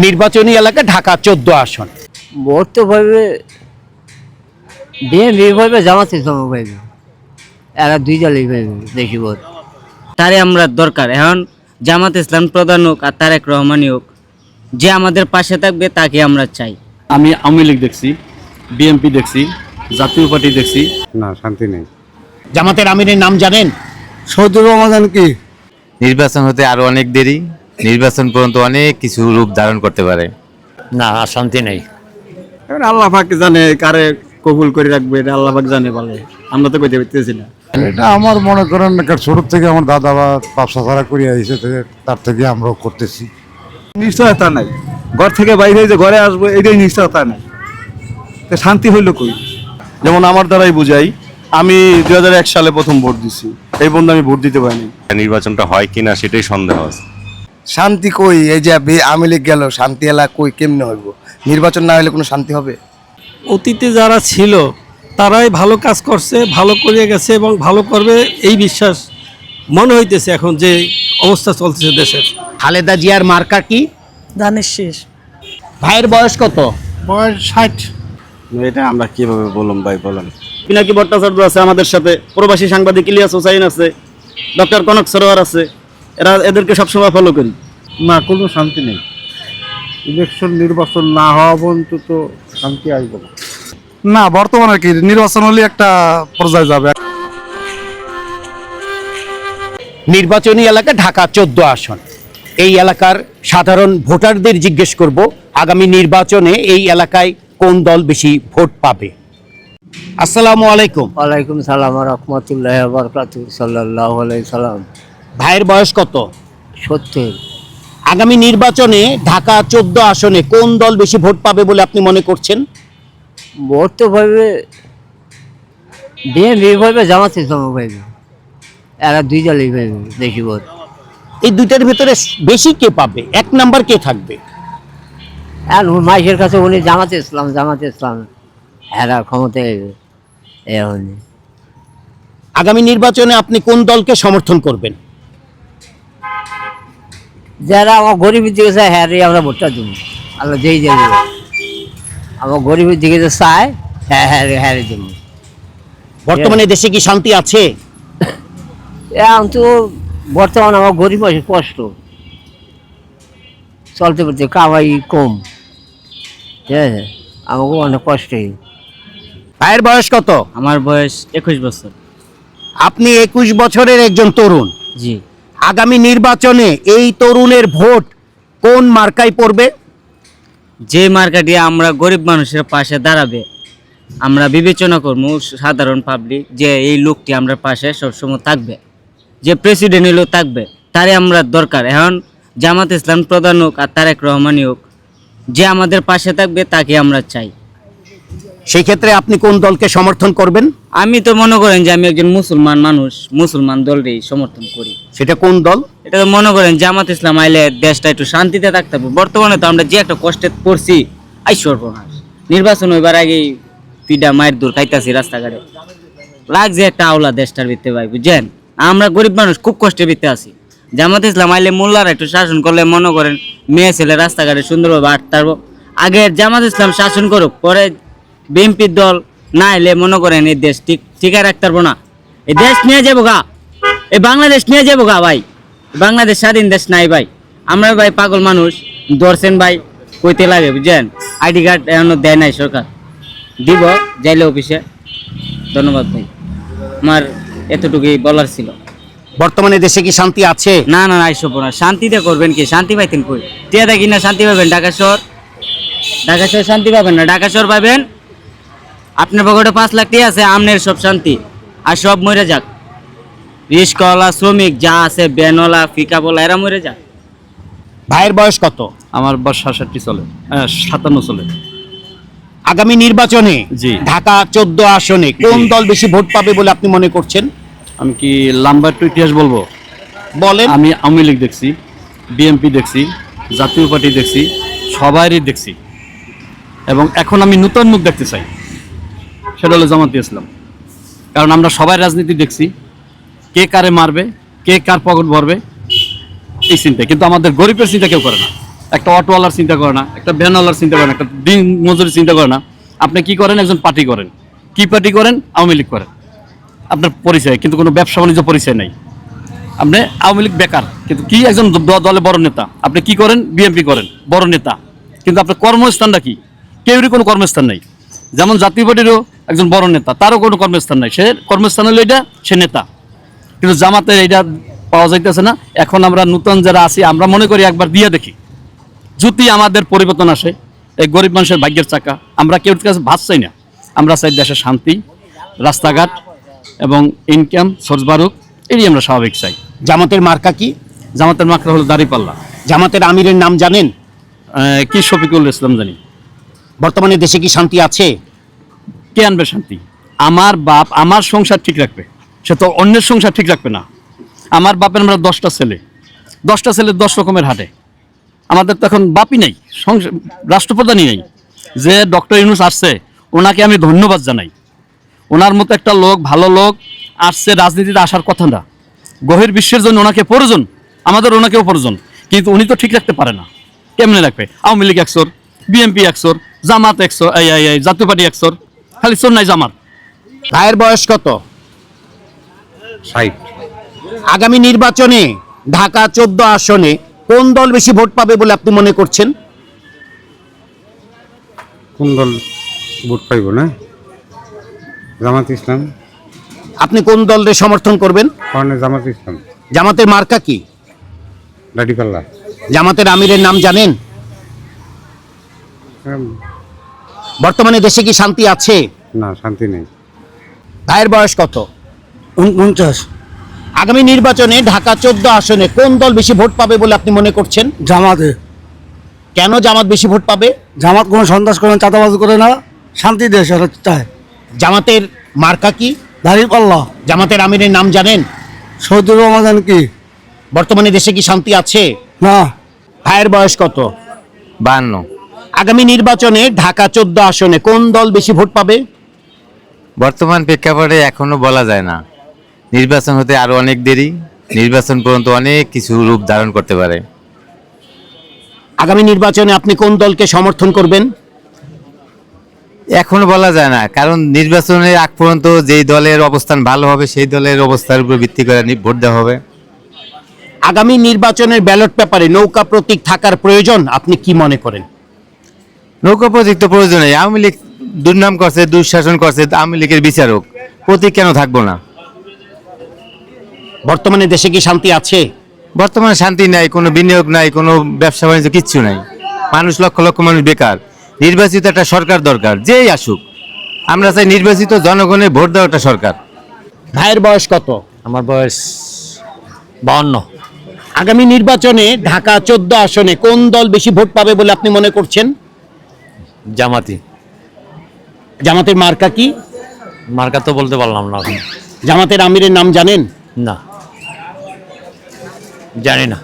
নির্বাচনী এলাকা ঢাকা চোদ্দ আসন। ভোট তো পাইবে বিএনপি পাইবে জামাত ইসলাম পাইবে এরা দুই দলই পাইবে বেশি ভোট তারে আমরা দরকার। এখন জামাত ইসলাম প্রধান হোক আর তারেক রহমানই হোক যে আমাদের পাশে থাকবে তাকে আমরা চাই। আমি আওয়ামী লীগ দেখছি বিএনপি দেখছি জাতীয় পার্টি দেখছি। না শান্তি নেই। জামাতের আমিরের নাম জানেন? সৌদুর রহমান কি? নির্বাচন হতে আরও অনেক দেরি। নির্বাচন পর্যন্ত অনেক কিছু রূপ ধারণ করতে পারে। না শান্তি নেই। এবার আল্লাহ পাক জানে কারে কবুল করে রাখবে এটা আল্লাহ পাক জানে বলে। আমরা তো কইতে পারতেছি না। এটা আমার মনে করেন ছোট থেকে আমার দাদা বা ব্যবসা ছাড়া করে আইসে তার থেকে আমরাও করতেছি। নিশ্চয়তা নাই। ঘর থেকে বাইরে যে ঘরে আসব এটাই নিশ্চয়তা নাই। তা শান্তি হইল কই? যেমন আমার দ্বারাই বুঝাই আমি দুই হাজার এক সালে প্রথম ভোট দিছি। এই বন্ধু আমি ভোট দিতে পারিনি। নির্বাচনটা হয় কিনা সেটাই সন্দেহ আছে। শান্তি কই? এই যে আওয়ামী লীগ গেল শান্তি এলা কই? কেমনে হইব? নির্বাচন না হলে কোনো শান্তি হবে? অতীতে যারা ছিল তারাই ভালো কাজ করছে ভালো করে গেছে এবং ভালো করবে এই বিশ্বাস মনে হইতেছে এখন যে অবস্থা চলতেছে দেশের। খালেদা জিয়ার মার্কা কি? ধানের শেষ। ভাইয়ের বয়স কত? বয়স ষাট। এটা আমরা কীভাবে বললাম ভাই বলেন। পিনাকি ভট্টাচার্য আছে আমাদের সাথে? প্রবাসী সাংবাদিক ইলিয়াস হোসাইন আছে ডক্টর কনক সরোয়ার আছে। এরা এদেরকে সবসময় ফলো করি। না কোনো শান্তি নেই। ইলেকশন নির্বাচন না হওয়া পর্যন্ত তো শান্তি আসবে না। না বর্তমানে কি নির্বাচন হলে একটা পর্যায়ে যাবে। নির্বাচনী এলাকা ঢাকা চোদ্দ আসন। এই এলাকার সাধারণ ভোটারদের জিজ্ঞেস করব আগামী নির্বাচনে এই এলাকায় কোন দল বেশি ভোট পাবে? আসসালামু আলাইকুম। ওয়ালাইকুম সালাম রহমতুল্লাহ বরকাত সাল্লাহ সাল্লাম। ভাইয়ের বয়স কত? সত্তর। আগামী নির্বাচনে ঢাকা চোদ্দ আসনে কোন দল বেশি ভোট পাবে বলে আপনি মনে করছেন? ভোট তো পাইবে বিএনপি পাইবে জামাত ইসলাম পাইবে এরা দুই দলই পাইবে বেশি ভোট। এই দুইটার ভিতরে বেশি কে পাবে? এক নাম্বার কে থাকবে? আর মাইশের কাছে উনি জামাত ইসলাম জামাত ইসলাম এরা ক্ষমতায় এখন আগামী নির্বাচনে আপনি কোন দলকে সমর্থন করবেন? যারা আমার গরিবের দিকে চায় হ্যাঁ রে আমরা ভোটটা দেব। আল্লাহ যেই যে দেবে। আমার গরিবের দিকে যে চায় হ্যাঁ হ্যাঁ রে হ্যাঁ রে দেবো। বর্তমানে দেশে কি শান্তি আছে? এখন তো বর্তমানে আমার গরিব আছে কষ্ট। চলতে পড়তে কামাই কম। ঠিক আছে? আমাকে অনেক কষ্টই ভাইয়ের বয়স কত? আমার বয়স একুশ বছর। আপনি একুশ বছরের একজন তরুণ। জি। আগামী নির্বাচনে এই তরুণের ভোট কোন মার্কায় পড়বে? যে মার্কেটে আমরা গরিব মানুষের পাশে দাঁড়াবে, আমরা বিবেচনা করব সাধারণ পাবলিক যে এই লোকটি আমরা পাশে সবসময় থাকবে, যে প্রেসিডেন্ট হলেও থাকবে তারে আমরা দরকার। এখন জামাত ইসলাম প্রধান হোক আর তারেক রহমানই হোক, যে আমাদের পাশে থাকবে তাকে আমরা চাই। সেই ক্ষেত্রে আপনি কোন দলকে সমর্থন করবেন? আমি তো মনে করেন যে আমি একজন মুসলমান মানুষ মুসলমান দলকেই সমর্থন করি। সেটা কোন দল? এটা তো মনে করেন জামাত ইসলাম আইলে দেশটা একটু শান্তিতে থাকতে হবে। বর্তমানে তো আমরা যে একটা কষ্টে পড়ছি আই সর্বনাশ। নির্বাচন হইবার আগেই পিডা মায়ের দূর খাইতাছি রাস্তাঘাটে। লাগছে একটা আওলা দেশটার ভিতরে ভাই বুঝছেন? আমরা গরিব মানুষ খুব কষ্টে ভিতরে আছি। জামাত ইসলাম আইলে মোল্লারা একটু শাসন করলে মনে করেন মেয়ে ছেলে রাস্তাঘাটে সুন্দরভাবে পারব। আগে জামাত ইসলাম শাসন করুক পরে বিএনপির দল না এলে মনে করেন এই দেশ ঠিক ঠিকা রাখতে পারব না। এই দেশ নিয়ে যাব গা। এই বাংলাদেশ নিয়ে যাব গা ভাই। বাংলাদেশ স্বাধীন দেশ নাই ভাই। আমরা ভাই পাগল মানুষ। ধরছেন ভাই কইতে লাগে বুঝছেন? আইডি কার্ড এখনও দেয় নাই সরকার। দিব যাইলে অফিসে। ধন্যবাদ ভাই। আমার এতটুকুই বলার ছিল। বর্তমানে দেশে কি শান্তি আছে? না না না আইসব না শান্তিতে করবেন কি? শান্তি পাইতেন কই? টিয়া দেখি না শান্তি পাবেন? ঢাকা শহর? ঢাকা শহর শান্তি পাবেন না? ঢাকা শহর পাবেন? আপনার পকেটে পাঁচ লাখ টিয়া আছে আমনের সব শান্তি। আর সব মরে যাক। রিস্কওয়ালা শ্রমিক যা আছে বেনওয়ালা ফিকাওয়ালা এরা মরে যাক। ভাইয়ের বয়স কত? আমার বয়স সাতষট্টি চলে। হ্যাঁ সাতান্ন চলে। আগামী নির্বাচনে জি। ঢাকা চোদ্দ আসনে কোন দল বেশি ভোট পাবে বলে আপনি মনে করছেন? আমি কি লম্বা একটু ইতিহাস বলব? বলেন। আমি আওয়ামী লীগ দেখছি বিএনপি দেখছি জাতীয় পার্টি দেখছি সবারই দেখছি। এবং এখন আমি নূতন মুখ দেখতে চাই। সেটা হলো জামাতে ইসলাম কারণ আমরা সবাই রাজনীতি দেখছি। কে কারে মারবে, কে কার পকেট ভরবে, এই চিন্তা কিন্তু আমাদের গরিবের চিন্তা কেউ করে না। একটা অটোওয়ালার চিন্তা করে না, একটা ভ্যানওয়ালার চিন্তা করে না, একটা দিন মজুরি চিন্তা করে না। আপনি কি করেন? একজন পার্টি করেন। কি পার্টি করেন? আওয়ামী লীগ করেন। আপনার পরিচয়, কিন্তু কোনো ব্যবসা বাণিজ্য পরিচয় নেই। আপনি আওয়ামী লীগ বেকার, কিন্তু কি একজন দলে বড় নেতা? আপনি কি করেন? বিএনপি করেন, বড় নেতা। কিন্তু আপনার কর্মস্থানটা কি? কেউরই কোনো কর্মস্থান নেই। যেমন জাতীয় পার্টিরও একজন বড় নেতা তারও কোনো কর্মস্থান নাই। সে কর্মস্থান হলো এটা সে নেতা। কিন্তু জামাতের এটা পাওয়া যাইতেছে না। এখন আমরা নূতন যারা আছি আমরা মনে করি একবার দিয়ে দেখি। যদি আমাদের পরিবর্তন আসে এই গরিব মানুষের ভাগ্যের চাকা আমরা কেউ কাছে ভাত চাই না। আমরা চাই দেশের শান্তি রাস্তাঘাট এবং ইনকাম সোর্স বারুক এটি আমরা স্বাভাবিক চাই। জামাতের মার্কা কি? জামাতের মার্কা হলো দাঁড়িপাল্লা। জামাতের আমিরের নাম জানেন? কি শফিকুল ইসলাম জানি। বর্তমানে দেশে কি শান্তি আছে? কে আনবে শান্তি? আমার বাপ, আমার সংসার ঠিক রাখবে। সে তো অন্যের সংসার ঠিক রাখবে না। আমার বাপের আমরা দশটা ছেলে। দশটা ছেলে দশ রকমের হাটে। আমাদের তো এখন বাপই নেই রাষ্ট্রপ্রধানই নেই। যে ডক্টর ইউনুস আসছে, ওনাকে আমি ধন্যবাদ জানাই। ওনার মতো একটা লোক, ভালো লোক, আসছে রাজনীতিতে আসার কথা না। গভীর বিশ্বের জন্য ওনাকে প্রয়োজন, আমাদের ওনাকেও প্রয়োজন। কিন্তু উনি তো ঠিক রাখতে পারে না। কেমনে রাখবে? আওয়ামী লীগ একশোর বিএনপি একশোর জামাত একশো এই এই এই জাতীয় পার্টি একশোর খালি নাই জামাত। ভাইয়ের বয়স কত? ষাট। আগামী নির্বাচনে ঢাকা চোদ্দ আসনে কোন দল বেশি ভোট পাবে বলে আপনি মনে করছেন? কোন দল ভোট পাইব না? জামাত ইসলাম। আপনি কোন দলের সমর্থন করবেন? জামাত ইসলাম। জামাতের মার্কা কি? দাড়িপাল্লা জামাতের আমিরের নাম জানেন? বর্তমানে দেশে কি শান্তি আছে? না শান্তি নেই। ভাইয়ের বয়স কত? উনচাশ আগামী নির্বাচনে ঢাকা চোদ্দ আসনে কোন দল বেশি ভোট পাবে বলে আপনি মনে করছেন? জামাতে। কেন জামাত বেশি ভোট পাবে? জামাত কোনো সন্ত্রাস করে না চাঁদাবাজ করে না শান্তি দেশ ওরা চায়। জামাতের মার্কা কি? দাঁড়িয়ে পাল্লা জামাতের আমিরের নাম জানেন? সৌদি রমাদান কি? বর্তমানে দেশে কি শান্তি আছে? না। ভাইয়ের বয়স কত? বান্ন আগামী নির্বাচনে ঢাকা চোদ্দ আসনে কোন দল বেশি ভোট পাবে? বর্তমান প্রেক্ষাপটে এখনও বলা যায় না। নির্বাচন হতে আরও অনেক দেরি নির্বাচন পর্যন্ত অনেক কিছু রূপ ধারণ করতে পারে। আগামী নির্বাচনে আপনি কোন দলকে সমর্থন করবেন? এখনও বলা যায় না কারণ নির্বাচনের আগ পর্যন্ত যেই দলের অবস্থান ভালো হবে সেই দলের অবস্থার উপর ভিত্তি করে ভোট দেওয়া হবে। আগামী নির্বাচনের ব্যালট পেপারে নৌকা প্রতীক থাকার প্রয়োজন আপনি কি মনে করেন? নৌকা প্রতীক তো প্রয়োজন নেই আওয়ামী লীগ দুর্নাম করছে দুঃশাসন করছে আওয়ামী লীগের বিচারক। প্রতীক কেন থাকব না? বর্তমানে দেশে কি শান্তি আছে? বর্তমানে শান্তি নাই কোনো বিনিয়োগ নাই কোনো ব্যবসা বাণিজ্য কিচ্ছু নাই। মানুষ লক্ষ লক্ষ মানুষ বেকার। নির্বাচিত একটা সরকার দরকার যেই আসুক। আমরা চাই নির্বাচিত জনগণের ভোট দেওয়া একটা সরকার। ভাইয়ের বয়স কত? আমার বয়স বাউন্ন। আগামী নির্বাচনে ঢাকা চোদ্দ আসনে কোন দল বেশি ভোট পাবে বলে আপনি মনে করছেন? জামাতি। জামাতের মার্কা কি? মার্কা তো বলতে পারলাম না। জামাতের আমিরের নাম জানেন? না। জানি না।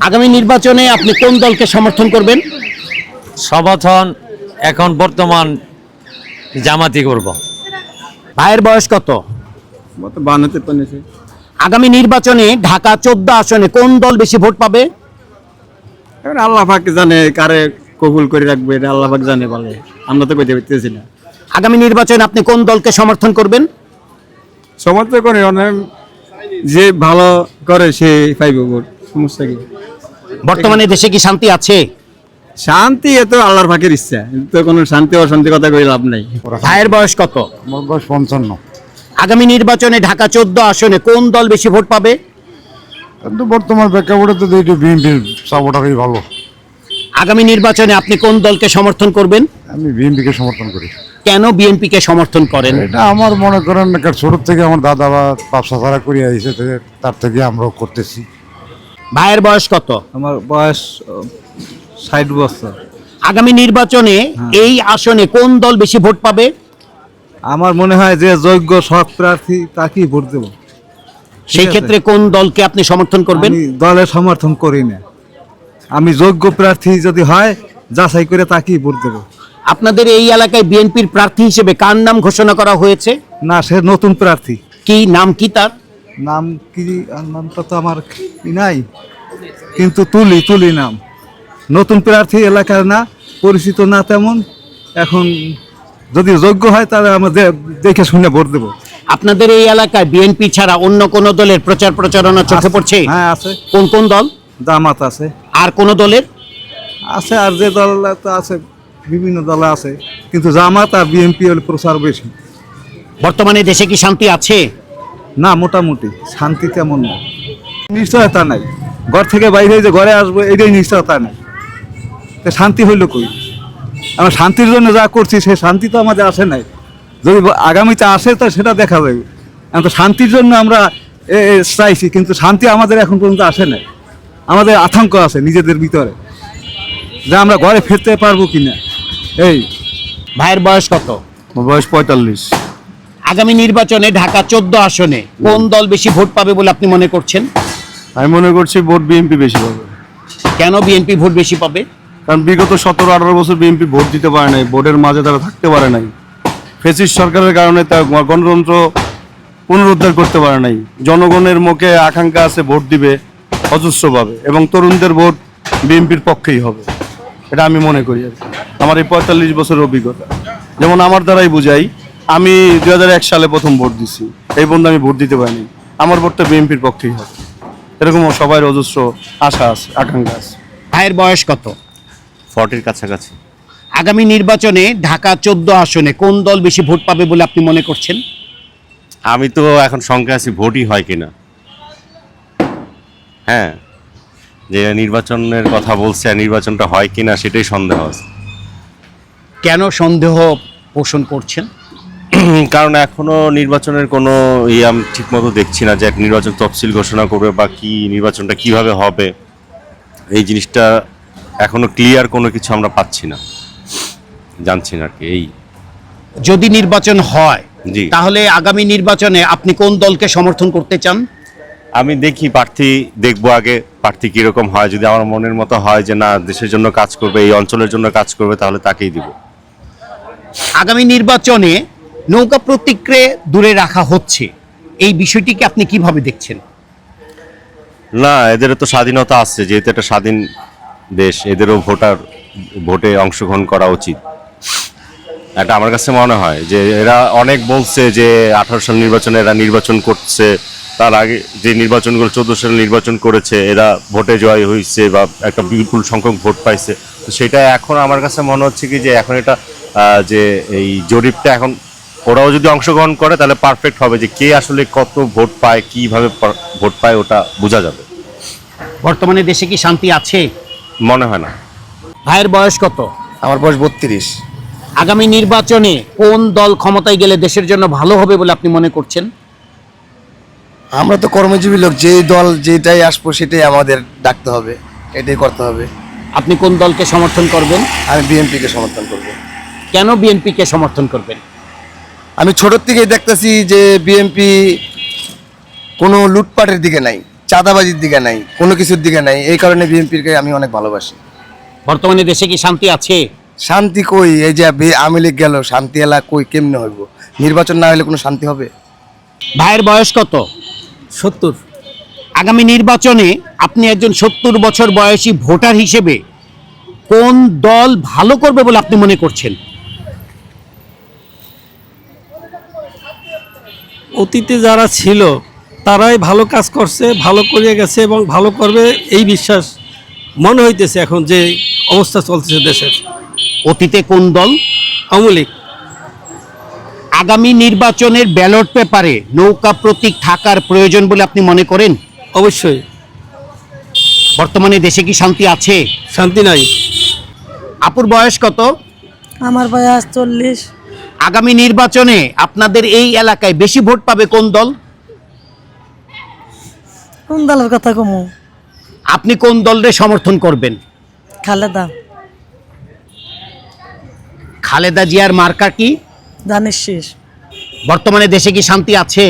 আগামী নির্বাচনে আপনি কোন দলকে সমর্থন করবেন? সমর্থন এখন বর্তমান জামাতি করব। ভাইয়ের বয়স কত? আগামী নির্বাচনে ঢাকা চোদ্দ আসনে কোন দল বেশি ভোট পাবে? এখন আল্লাহ জানে কারে কবুল করে রাখবে এটা আল্লাহ জানে বলে। আমরা তো কইতে পারতেছি না। আগামী নির্বাচনে আপনি কোন দলকে সমর্থন করবেন? সমর্থন করে অনেক। যে ভালো করে সে পাইব ভোট সমস্যা কি? বর্তমানে দেশে কি শান্তি আছে? শান্তি এ তো আল্লাহর পাকের ইচ্ছা তো কোনো শান্তি অশান্তি কথা কই লাভ নাই। ভাইয়ের বয়স কত? আমার বয়স পঞ্চান্ন। আগামী নির্বাচনে ঢাকা চোদ্দ আসনে কোন দল বেশি ভোট পাবে? কিন্তু বর্তমান প্রেক্ষাপটে তো এইটা বিএনপির সাপোর্টারই ভালো। আগামী নির্বাচনে আপনি কোন দলকে সমর্থন করবেন? আমি বিএনপিকে সমর্থন করি। কেন বিএনপিকে সমর্থন করেন? এটা আমার মনে করেন একটা ছোট থেকে আমার দাদা বা ব্যবসা ছাড়া করে আইসে তার থেকে আমরাও করতেছি। ভাইয়ের বয়স কত? আমার বয়স ষাট বছর। আগামী নির্বাচনে এই আসনে কোন দল বেশি ভোট পাবে? আমার মনে হয় যে যোগ্য সৎ প্রার্থী তাকেই ভোট দেবো। সেই ক্ষেত্রে কোন দলকে আপনি সমর্থন করবেন? আমি দলের সমর্থন করি না। আমি যোগ্য প্রার্থী যদি হয় যাচাই করে তাকেই ভোট দেবো। আপনাদের এই এলাকায় বিএনপির প্রার্থী হিসেবে কার নাম ঘোষণা করা হয়েছে? না সে নতুন প্রার্থী। কি নাম কি তার? নাম কি নামটা তো আমার ই নাই কিন্তু তুলি তুলি নাম। নতুন প্রার্থী এলাকার না পরিচিত না তেমন। এখন যদি যোগ্য হয় তাহলে আমাদের দেখে শুনে ভোট দেবো। আপনাদের এই এলাকায় বিএনপি ছাড়া অন্য কোন দলের প্রচার প্রচারণা চোখে পড়ছে? হ্যাঁ আছে। কোন কোন দল? জামাত আছে। আর কোন দলের? আছে আর যে দল তো আছে বিভিন্ন দল আছে। কিন্তু জামাত আর বিএনপি হলে প্রচার বেশি। বর্তমানে দেশে কি শান্তি আছে? না মোটামুটি। শান্তি তেমন না। নিশ্চয়তা নাই। ঘর থেকে বাইরে যে ঘরে আসব এটাই নিশ্চয়তা নাই। তা শান্তি হইল কই? আমরা শান্তির জন্য যা করছি সে শান্তি তো আমাদের আসে নাই। যদি আগামীতে আসে তো সেটা দেখা যাবে। এখন তো শান্তির জন্য আমরা চাইছি কিন্তু শান্তি আমাদের এখন পর্যন্ত আসে নাই। আমাদের আতঙ্ক আছে নিজেদের ভিতরে যে আমরা ঘরে ফিরতে পারব কিনা। এই। ভাইয়ের বয়স কত? বয়স পঁয়তাল্লিশ। আগামী নির্বাচনে ঢাকা চোদ্দ আসনে কোন দল বেশি ভোট পাবে বলে আপনি মনে করছেন? আমি মনে করছি ভোট বিএনপি বেশি পাবে। কেন বিএনপি ভোট বেশি পাবে? কারণ বিগত সতেরো আঠারো বছর বিএনপি ভোট দিতে পারে নাই ভোটের মাঝে তারা থাকতে পারে নাই। ফেসিস সরকারের কারণে তার গণতন্ত্র পুনরুদ্ধার করতে পারে নাই। জনগণের মুখে আকাঙ্ক্ষা আছে ভোট দিবে। অজস্রভাবে এবং তরুণদের ভোট বিএনপির পক্ষেই হবে। এটা আমি মনে করি আর আমার এই পঁয়তাল্লিশ বছরের অভিজ্ঞতা। যেমন আমার দ্বারাই বুঝাই আমি দু হাজার এক সালে প্রথম ভোট দিছি। এই বন্ধু আমি ভোট দিতে পারিনি। আমার ভোটটা বিএনপির পক্ষেই হবে। এরকম সবাই অজস্র আশা আছে আকাঙ্ক্ষা আছে। ভাইয়ের বয়স কত? ফর্টির কাছাকাছি। আগামী নির্বাচনে ঢাকা চোদ্দ আসনে কোন দল বেশি ভোট পাবে বলে আপনি মনে করছেন? আমি তো এখন সংখ্যা আছি ভোটই হয় কিনা। হ্যাঁ যে নির্বাচনের কথা বলছে নির্বাচনটা হয় কি না সেটাই সন্দেহ আছে। কেন সন্দেহ পোষণ করছেন? কারণ এখনও নির্বাচনের কোনো ইয়ে আমি ঠিক মতো দেখছি না যে এক নির্বাচন তফসিল ঘোষণা করবে বা কি নির্বাচনটা কীভাবে হবে। এই জিনিসটা এখনও ক্লিয়ার কোনো কিছু আমরা পাচ্ছি না। জানছি না আর কি এই। যদি নির্বাচন হয় জি। তাহলে আগামী নির্বাচনে আপনি কোন দলকে সমর্থন করতে চান? আমি দেখি প্রার্থী দেখব আগে প্রার্থী কীরকম হয়। যদি আমার মনের মতো হয় যে না দেশের জন্য কাজ করবে এই অঞ্চলের জন্য কাজ করবে তাহলে তাকেই দিব। আগামী নির্বাচনে নৌকা প্রতিক্রে দূরে রাখা হচ্ছে। এই বিষয়টিকে আপনি কীভাবে দেখছেন? না এদের তো স্বাধীনতা আছে যেহেতু একটা স্বাধীন দেশ এদেরও ভোটার ভোটে অংশগ্রহণ করা উচিত। এটা আমার কাছে মনে হয় যে এরা অনেক বলছে যে আঠারো সাল নির্বাচনে এরা নির্বাচন করছে তার আগে যে নির্বাচনগুলো চোদ্দ সালে নির্বাচন করেছে এরা ভোটে জয় হয়েছে বা একটা বিপুল সংখ্যক ভোট পাইছে। তো সেটা এখন আমার কাছে মনে হচ্ছে কি যে এখন এটা যে এই জরিপটা এখন ওরাও যদি অংশগ্রহণ করে তাহলে পারফেক্ট হবে যে কে আসলে কত ভোট পায় কীভাবে ভোট পায় ওটা বোঝা যাবে। বর্তমানে দেশে কি শান্তি আছে? মনে হয় না। ভাইয়ের বয়স কত? আমার বয়স বত্রিশ। আগামী নির্বাচনে কোন দল ক্ষমতায় গেলে দেশের জন্য ভালো হবে বলে আপনি মনে করছেন? আমরা তো কর্মজীবী লোক যেই দল যেটাই আসব সেটাই আমাদের ডাকতে হবে এটাই করতে হবে। আপনি কোন দলকে সমর্থন করবেন? আমি বিএনপিকে সমর্থন করব। কেন বিএনপিকে সমর্থন করবেন? আমি ছোটোর থেকেই দেখতেছি যে বিএনপি কোনো লুটপাটের দিকে নাই চাঁদাবাজির দিকে নাই কোনো কিছুর দিকে নাই এই কারণে বিএনপিকে আমি অনেক ভালোবাসি। বর্তমানে দেশে কি শান্তি আছে? শান্তি কই? এই যে আওয়ামী লীগ গেল শান্তি এলা কই? কেমনে হইব? নির্বাচন না হলে কোনো শান্তি হবে? ভাইয়ের বয়স কত? সত্তর। আগামী নির্বাচনে আপনি একজন সত্তর বছর বয়সী ভোটার হিসেবে কোন দল ভালো করবে বলে আপনি মনে করছেন? অতীতে যারা ছিল তারাই ভালো কাজ করছে ভালো করে গেছে এবং ভালো করবে এই বিশ্বাস মনে হইতেছে এখন যে অবস্থা চলতেছে দেশের। অতীতে কোন দল? আওয়ামী লীগ। আগামী নির্বাচনের ব্যালট পেপারে নৌকা প্রতীক থাকার প্রয়োজন বলে আপনি মনে করেন? অবশ্যই। বর্তমানে দেশে কি শান্তি আছে? শান্তি নাই। আপুর বয়স কত? আমার বয়স চল্লিশ। আগামী নির্বাচনে আপনাদের এই এলাকায় বেশি ভোট পাবে কোন দল? কোন দলের কথা কমু? আপনি কোন দলরে সমর্থন করবেন? খালেদা। খালেদা জিয়ার মার্কা কি? জানিস শেষ। বর্তমানে দেশে কি শান্তি আছে?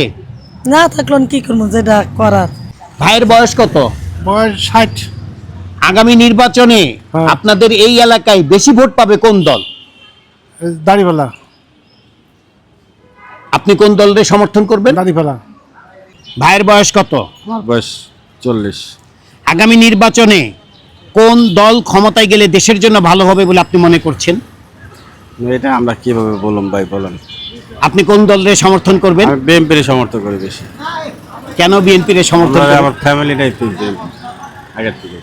না থাকল কি করব যেটা করার। ভাইয়ের বয়স কত? বয়স ষাট। আগামী নির্বাচনে হ্যাঁ। আপনাদের এই এলাকায় বেশি ভোট পাবে কোন দল? দাড়িপাল্লা। আপনি কোন দলরে সমর্থন করবেন? দাড়িপাল্লা। ভাইয়ের বয়স কত? বয়স চল্লিশ। আগামী নির্বাচনে কোন দল ক্ষমতায় গেলে দেশের জন্য ভালো হবে বলে আপনি মনে করছেন? এটা আমরা কীভাবে বললাম ভাই বলেন। আপনি কোন দলের সমর্থন করবেন? আমি বিএনপির সমর্থন করি বেশি। কেন বিএনপির সমর্থন করবেন? আমার ফ্যামিলিটাই তো আগের থেকে।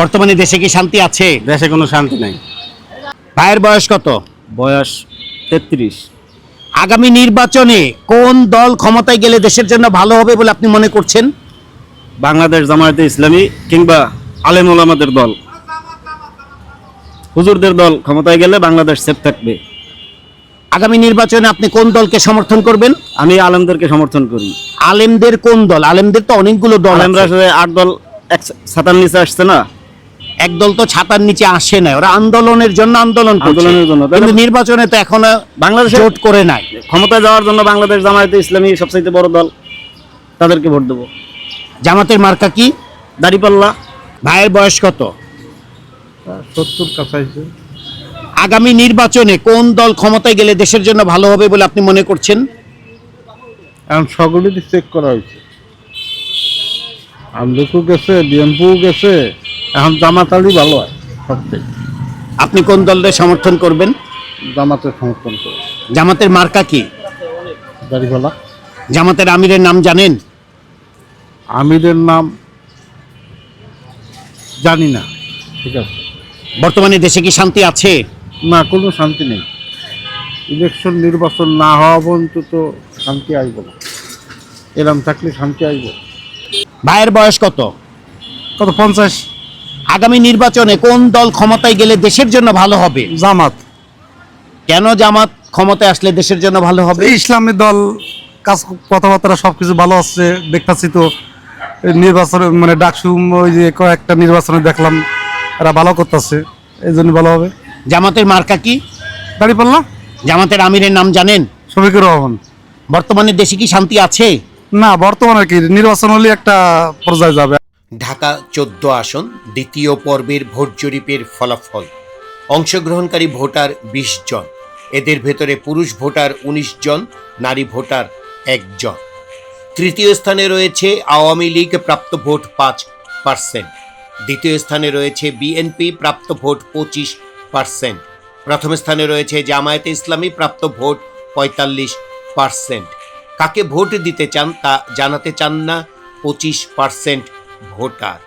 বর্তমানে দেশে কি শান্তি আছে? দেশে কোনো শান্তি নাই। ভাইয়ের বয়স কত? বয়স তেত্রিশ। আগামী নির্বাচনে কোন দল ক্ষমতায় গেলে দেশের জন্য ভালো হবে বলে আপনি মনে করছেন? বাংলাদেশ জামায়াতে ইসলামী কিংবা আলেম ওলামাদের দল। হুজুরদের দল ক্ষমতায় গেলে বাংলাদেশ সেফ থাকবে। আগামী নির্বাচনে আপনি কোন দলকে সমর্থন করবেন? আমি আলেমদেরকে সমর্থন করি। আলেমদের কোন দল? আলেমদের তো অনেকগুলো দল আলেমরা আছে। আসলে আট দল এক ছাতার নিচে আসছে না? এক দল তো ছাতার নিচে আসে না ওরা আন্দোলনের জন্য আন্দোলন। আন্দোলনের জন্য। কিন্তু নির্বাচনে তো এখনও বাংলাদেশে ভোট করে নাই। ক্ষমতায় যাওয়ার জন্য বাংলাদেশ জামায়াতে ইসলামী সবচাইতে বড় দল। তাদেরকে ভোট দেবো। জামাতের মার্কা কি? দাড়িপাল্লা। ভাইয়ের বয়স কত? সত্তর কাছাইছে। আগামী নির্বাচনে কোন দল ক্ষমতায় গেলে দেশের জন্য ভালো হবে বলে আপনি মনে করছেন? এখন সকলেরই চেক করা হয়েছে। আমলিকও গেছে বিএমপিও গেছে এখন জামাত আলী ভালো হয় সবচেয়ে আপনি কোন দলের সমর্থন করবেন? জামাতের সমর্থন করবেন জামাতের মার্কা কি? জামাতের আমিরের নাম জানেন? আমিরের নাম জানি না ঠিক আছে। বর্তমানে দেশে কি শান্তি আছে? না কোনো শান্তি নেই। ইলেকশন নির্বাচন না হওয়া পর্যন্ত তো শান্তি আসব না। এরম থাকলে শান্তি আসব ভাইয়ের বয়স কত? কত পঞ্চাশ? আগামী নির্বাচনে কোন দল ক্ষমতায় গেলে দেশের জন্য ভালো হবে? জামাত। কেন জামাত ক্ষমতায় আসলে দেশের জন্য ভালো হবে? ইসলামী দল কাজ কথাবার্তা সবকিছু ভালো আসছে দেখতেছি তো। নির্বাচনে মানে ডাকসু ওই যে কয়েকটা নির্বাচনে দেখলাম। এরা ভালো করতেছে এই জন্য ভালো হবে। জামাতের মার্কা কি? দাঁড়িয়ে পারলা জামাতের আমিরের নাম জানেন? শফিকুর রহমান। বর্তমানে দেশে কি শান্তি আছে? না বর্তমানে কি? নির্বাচন হলে একটা পর্যায়ে যাবে। ঢাকা চোদ্দ আসন দ্বিতীয় পর্বের ভোট জরিপের ফলাফল। অংশগ্রহণকারী ভোটার বিশ জন। এদের ভেতরে পুরুষ ভোটার ১৯ জন নারী ভোটার একজন তৃতীয় স্থানে রয়েছে আওয়ামী লীগ প্রাপ্ত ভোট পাঁচ পার্সেন্ট দ্বিতীয় স্থানে রয়েছে বিএনপি, প্রাপ্ত ভোট পঁচিশ পার্সেন্ট। প্রথম স্থানে রয়েছে জামায়াতে ইসলামী, প্রাপ্ত ভোট পঁয়তাল্লিশ পার্সেন্ট। কাকে ভোট দিতে চান তা জানাতে চান না পঁচিশ পার্সেন্ট ভোটার।